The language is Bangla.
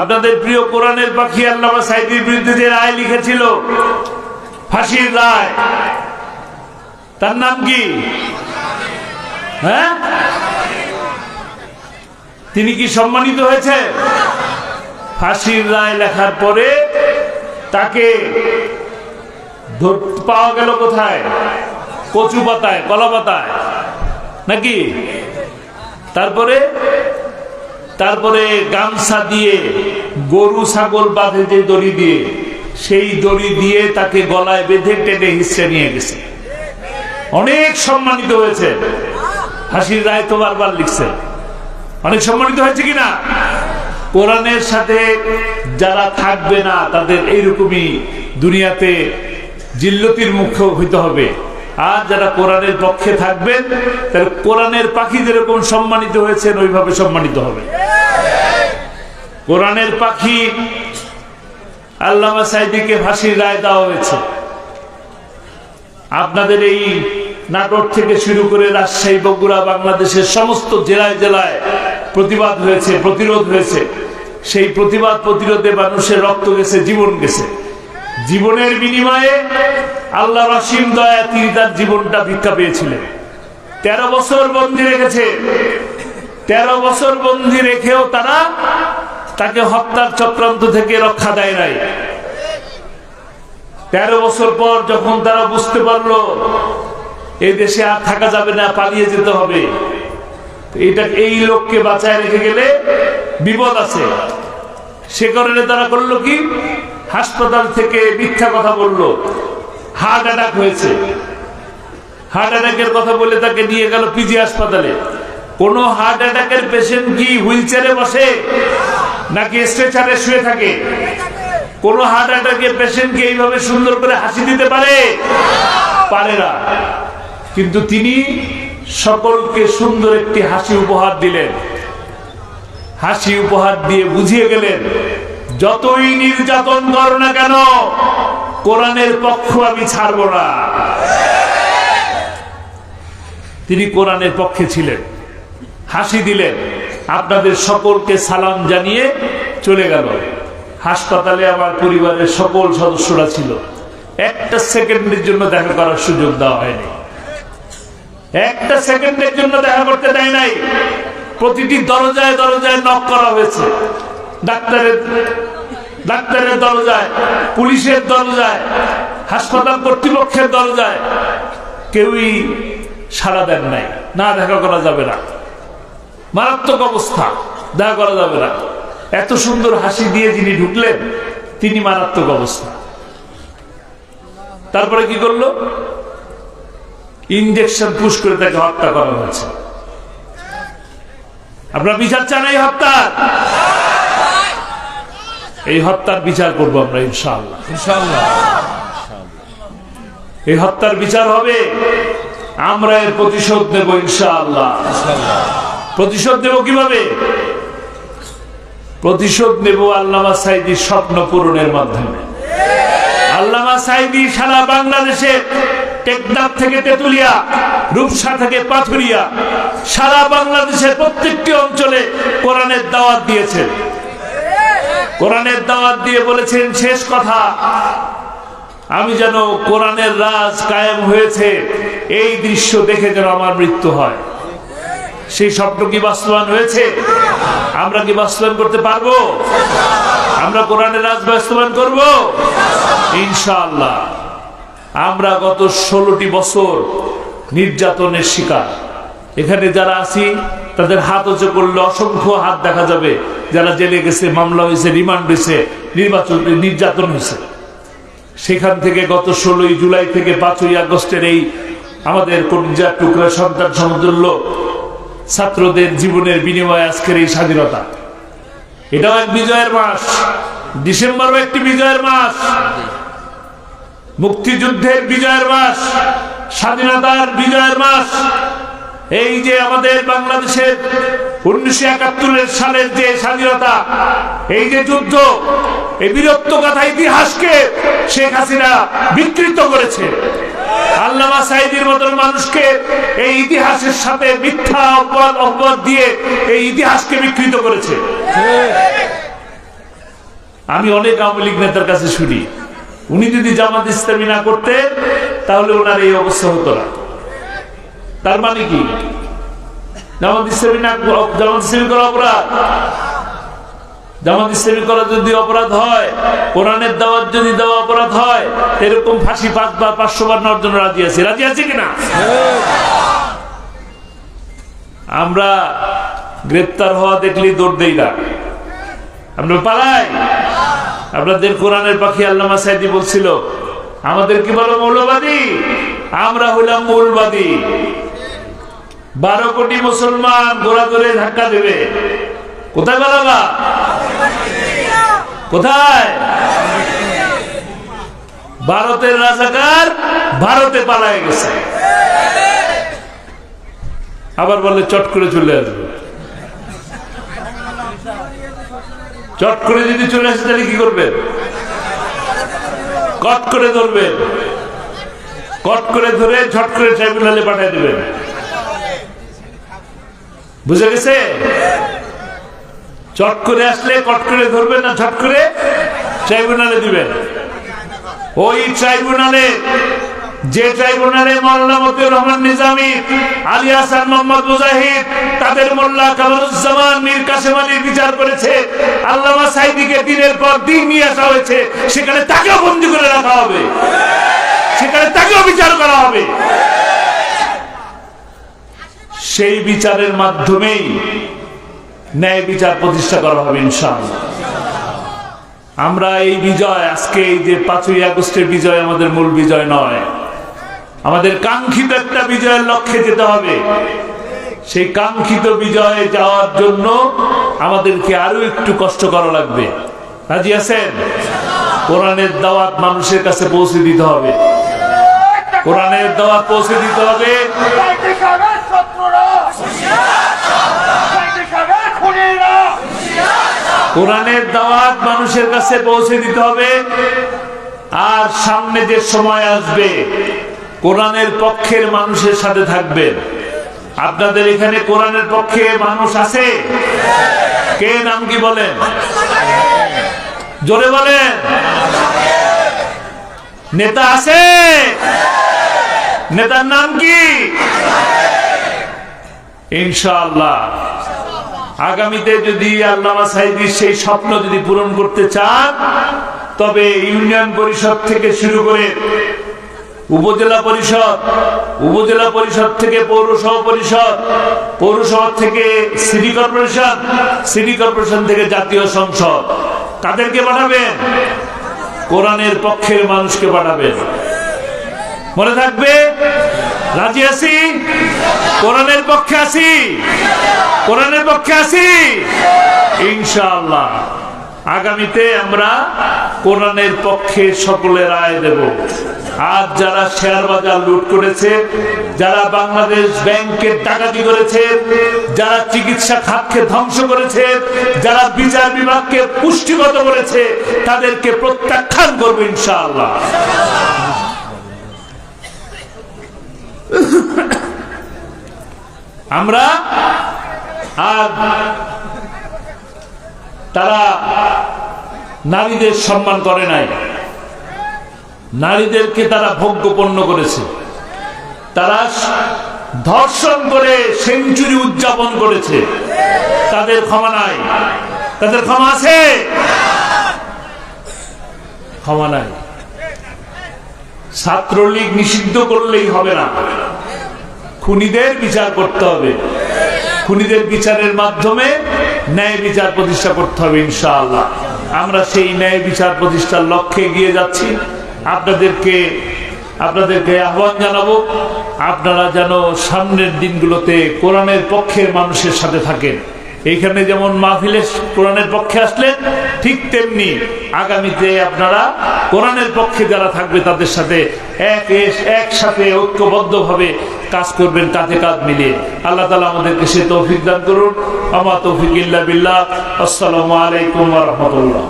আপনাদের প্রিয় কোরআনের পাখি আল্লামা সাইদির বিরুদ্ধে যে রায় লিখেছিল, ফাঁসির রায়, তার নাম কি? হ্যাঁ? তিনি কি সম্মানিত হয়েছে? ফাঁসির রায় লেখার পরে তাকে পাওয়া গেল কোথায়? কচু পাতায় কলা পাতায় নাকি? তারপরে তারপরে গামছা দিয়ে, গরু, ছাগল বাঁধে যে দড়ি দিয়ে, সেই দড়ি দিয়ে তাকে গলায় বেঁধে টেনে হিসে নিয়ে গেছে। অনেক সম্মানিত হয়েছে। হাসির রায় তো বারবার লিখছে। অনেক সম্মানিত হয়েছে কিনা? কোরআনের সাথে যারা থাকবে না, তাদের এইরকমই দুনিয়াতে জিল্লতির মুখ্য হইতে হবে। আর যারা কোরআনের পক্ষে থাকবেন তারা কোরআনের পাখি যেরকম সম্মানিত হয়েছেন ওইভাবে সম্মানিত হবে? কোরআনের পাখি আল্লামা সাইদিকে ফাঁসির রায় দেওয়া হয়েছে। আপনাদের এই নাটক থেকে শুরু করে রাজশাহী, বগুড়া, বাংলাদেশের সমস্ত জেলায় জেলায় প্রতিবাদ হয়েছে, প্রতিরোধ হয়েছে। সেই প্রতিবাদ প্রতিরোধে মানুষের রক্ত গেছে, জীবন গেছে। জীবনের বিনিময়ে আল্লাহ রসিম দয়া তিনি তার জীবনটা ভিক্ষা পেয়েছিলেন। তেরো বছর বন্দি রেখেছে। তেরো বছর বন্দি রেখেও তারা তাকে হত্যার চক্রান্ত থেকে রক্ষা দেয় নাই। তেরো বছর পর যখন তারা বুঝতে পারল, এই দেশে আর থাকা যাবে না, পালিয়ে যেতে হবে। এটা এই লোককে বাঁচায় রেখে গেলে বিপদ আছে। সে কারণে তারা করল কি? হাসপাতাল থেকে মিথ্যা কথা বলল। হার্ট অ্যাটাক হয়েছে। হার্ট অ্যাটাকের কথা বলে তাকে নিয়ে গেল পিজি হাসপাতালে। কোন হার্ট অ্যাটাকের পেশেন্ট কি হুইল চেয়ারে বসে? নাকি স্ট্রেচারে শুয়ে থাকে? কোন হার্ট অ্যাটাকের পেশেন্টকে এইভাবে সুন্দর করে হাসি দিতে পারে? পারে না। কিন্তু তিনি সকলকে সুন্দর একটি হাসি উপহার দিলেন। হাসি উপহার দিয়ে বুঝিয়ে গেলেন যতই নির্যাতন কর না কেন, কোরআনের পক্ষ আমি ছাড়ব না। তিনি কোরআনের পক্ষে ছিলেন, হাসি দিলেন, আপনাদের সকলকে সালাম জানিয়ে চলে গেল। হাসপাতালে আমার পরিবারের সকল সদস্যরা ছিল। একটা সেকেন্ডের জন্য দেখা করার সুযোগ দেওয়া হয়নি। একটা সেকেন্ডের জন্য দেখা করতে দেয় নাই। প্রতিটি দরজায় দরজায় নক করা হয়েছে। ডাক্তারের ডাক্তারের দরজায় পুলিশের দরজায় হাসপাতাল কর্তৃপক্ষের দরজায় কেউই সাড়া দেন নাই। না দেখা করা যাবে না। মারাত্মক অবস্থা, দেখা করা যাবে না। এত সুন্দর হাসি দিয়ে যিনি ঢুকলেন, তিনি মারাত্মক অবস্থা। তারপরে কি করল? ইঞ্জেকশন পুশ করে তাকে হত্যা করা হয়েছে। আপনার বিচার চান এই হত্যার? এই হত্যার বিচার করব আমরা ইনশাআল্লাহ। ইনশাআল্লাহ। এই হত্যার বিচার হবে আমরা এর প্রতিশোধ নেব ইনশাআল্লাহ। ইনশাআল্লাহ। প্রতিশোধ নেব কীভাবে? প্রতিশোধ নেব আল্লামা সাইদির স্বপ্ন পূরণের মাধ্যমে। আল্লামা সাইদি সারা বাংলাদেশে টেকনাফ থেকে তেতুলিয়া রূপসা থেকে পাথুরিয়া সারা বাংলাদেশের প্রত্যেকটি অঞ্চলে কোরআনের দাওয়াত দিয়েছেন। কোরআনের দাওয়াত দিয়ে বলেছেন শেষ কথা, আমি যেন কোরআনের রাজ কায়েম হয়েছে, এই দৃশ্য দেখে যেন আমার মৃত্যু হয়। সেই স্বপ্ন কি বাস্তবায়ন হয়েছে? আমরা কি বাস্তবায়ন করতে পারব? আমরা কোরআনের রাজ বাস্তবায়ন করব? ইনশাআল্লাহ। আমরা গত ষোলোটি বছর নির্যাতনের শিকার। এখানে যারা আছি, তাদের হাত উঁচু করলে অসংখ্য হাত দেখা যাবে। যারা জেলে গেছে, মামলা হয়েছে, রিমান্ড হয়েছে, নির্বাচন, নির্যাতন হয়েছে। সেখান থেকে গত ষোলোই জুলাই থেকে পাঁচই আগস্টের এই আমাদের কলিজার টুকরা সন্তান সমতুল্য ছাত্রদের জীবনের বিনিময়ে আজকের এই স্বাধীনতা। এটাও এক বিজয়ের মাস। ডিসেম্বরও একটি বিজয়ের মাস। মুক্তিযুদ্ধের বিজয়ের মাস। স্বাধীনতার বিজয়ের মাস। এই যে আমাদের বাংলাদেশের উনিশশো একাত্তরের সালের যে স্বাধীনতা, এই যে যুদ্ধ, এই বীরত্ব ইতিহাসকে শেখ হাসিনা বিকৃত করেছে। মতন মানুষকে এই ইতিহাসের সাথে মিথ্যা অপবাদ অপবাদ দিয়ে এই ইতিহাসকে বিকৃত করেছে। আমি অনেক আওয়ামী লীগ নেতার কাছে শুনি, উনি যদি জামাত ইসলামী না করতে তাহলে ওনার এই অবস্থা হতো না। তার মানে কি? আমরা গ্রেপ্তার হওয়া দেখলেই দৌড় দেই না। আমরা পালাই। আপনাদের কোরআনের পাখি আল্লামা সাইদি বলছিল, আমাদের কি বলো মৌলবাদী? আমরা হইলাম মৌলবাদী। বারো কোটি মুসলমান গোড়া ধরে ধাক্কা দেবে। কোথায় বেলাবা কোথায়? ভারতের রাজাকার ভারতে পালায় গেছে। আবার বলে, চট করে চলে আসবে। চট করে যদি চলে আসে, তাহলে কি করবেন কট করে ধরবেন কট করে ধরে ঝট করে ট্রাইব্যুনালে পাঠিয়ে দেবেন বুঝে গেছে? চট করে আসলে কট করে ধরবেন না, ঝট করে? ট্রাইব্যুনালে দিবেন। ওই ট্রাইব্যুনালে, যে ট্রাইব্যুনালে মৌলানা মতিউর রহমান নিজামী, আলী হাসান মোহাম্মদ মুজাহিদ, তাদের মোল্লা কামরুজ্জামান, মীর কাসেম আলী বিচার করেছে, আল্লামা সাইদিকে দিনের পর দিন নিয়ে আসা হয়েছে, সেখানে তাকেও বন্দি করে রাখা হবে। সেখানে তাকেও বিচার করা হবে। সেই বিচারের মাধ্যমেই ন্যায় বিচার প্রতিষ্ঠা করা হবে আমরা এই বিজয়, আজকে এই যে পাঁচই আগস্টের বিজয় আমাদের মূল বিজয় নয়। আমাদের কাঙ্ক্ষিত একটা বিজয়ের লক্ষ্যে যেতে হবে। সেই কাঙ্ক্ষিত বিজয়ে যাওয়ার জন্য আমাদেরকে আরও একটু কষ্ট করা লাগবে। রাজি আছেন? কোরআনের দাওয়াত মানুষের কাছে পৌঁছে দিতে হবে। কোরআনের দাওয়াত পৌঁছে দিতে হবে। কোরআনের দাওয়াত মানুষের কাছে পৌঁছে দিতে হবে। আর সামনে যে সময় আসবে, কোরআনের পক্ষের মানুষের সাথে থাকবেন। আপনাদের এখানে কোরআনের পক্ষে মানুষ আছে? কে নাম কি বলেন? জোরে বলেন। নেতা আছে? নেতার নাম কি? ইনশাআল্লাহ। আগামীতে যদি সাইদির সেই স্বপ্ন যদি পূরণ করতে চান, তবে ইউনিয়ন পরিষদ থেকে শুরু করে উপজেলা পরিষদ উপজেলা পরিষদ থেকে পৌরসভা পরিষদ, পৌরসভা থেকে সিটি কর্পোরেশন সিটি কর্পোরেশন থেকে জাতীয় সংসদ, তাদেরকে পাঠাবেন, কোরআনের পক্ষের মানুষকে পাঠাবেন। মনে থাকবে? রাজি আছি? কোরআনের পক্ষে আছি। কোরআনের পক্ষে আছি। ইনশাআল্লাহ। আগামীতে আমরা কোরআনের পক্ষে সকলে রায় দেব। আজ যারা শেয়ার বাজার লুট করেছে, যারা বাংলাদেশ ব্যাংকের ডাকাতি করেছে, যারা চিকিৎসা খাতকে ধ্বংস করেছে, যারা বিচার বিভাগকে পুষ্টিগত করেছে, তাদেরকে প্রত্যাখ্যান করব ইনশাআল্লাহ। আমরা আর তারা নারীদের সম্মান করে নাই। নারীদেরকে তারা ভোগ্যপন্ন করেছে। তারা ধর্ষণ করে সেঞ্চুরি উদযাপন করেছে। তাদের ক্ষমা নাই। তাদের ক্ষমা আছে? ক্ষমা নাই। ছাত্রলীগ নিষিদ্ধ করলেই হবে না। খুনিদের বিচার করতে হবে। খুনিদের বিচারের মাধ্যমে ন্যায় বিচার প্রতিষ্ঠা করতে হবে ইনশাআল্লাহ। আমরা সেই ন্যায় বিচার প্রতিষ্ঠার লক্ষ্যে এগিয়ে যাচ্ছি। আপনাদেরকে আপনাদেরকে আহ্বান জানাব, আপনারা যেন সামনের দিনগুলোতে কোরআনের পক্ষের মানুষের সাথে থাকেন। এইখানে যেমন মাহফিলে কোরআনের পক্ষে আসলেন, ঠিক তেমনি আগামীতে আপনারা কোরআনের পক্ষে যারা থাকবে তাদের সাথে এক একসাথে ঐক্যবদ্ধভাবে কাজ করবেন কাঁধে কাঁধ মিলিয়ে। আল্লাহ তালা আমাদেরকে সে তৌফিক দান করুন। আমার তৌফিক ইল্লা বিল্লাহ। আসসালামু আলাইকুম রহমতুল্লাহ।